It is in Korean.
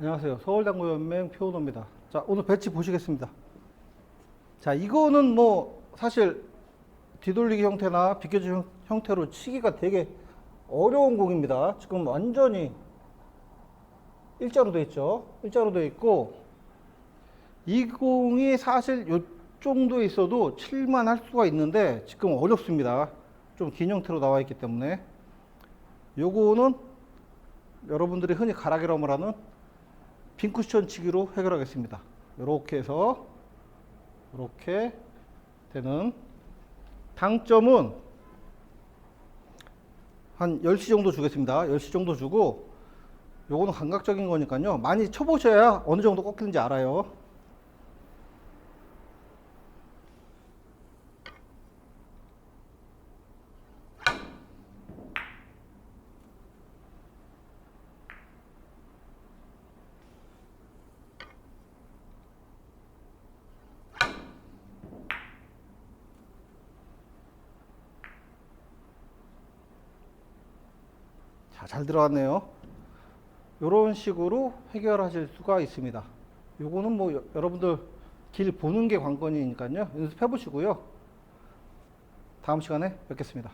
안녕하세요. 서울당구연맹 표은호입니다. 자, 오늘 배치 보시겠습니다. 자, 이거는 뭐 사실 뒤돌리기 형태나 비껴지 형- 형태로 치기가 되게 어려운 공입니다. 지금 완전히 일자로 돼 있죠. 일자로 돼 있고 이 공이 사실 요 정도에 있어도 칠만 할 수가 있는데 지금 어렵습니다. 좀 긴 형태로 나와 있기 때문에 요거는 여러분들이 흔히 가라기라고 말하는 빈 쿠션 치기로 해결하겠습니다. 이렇게 해서 이렇게 되는 당점은 한 10시 정도 주겠습니다. 10시 정도 주고 요거는 감각적인 거니까요. 많이 쳐보셔야 어느 정도 꺾이는지 알아요. 자, 잘 들어갔네요. 이런 식으로 해결하실 수가 있습니다. 요거는 뭐 여- 여러분들 길 보는 게 관건이니까요. 연습해 보시고요. 다음 시간에 뵙겠습니다.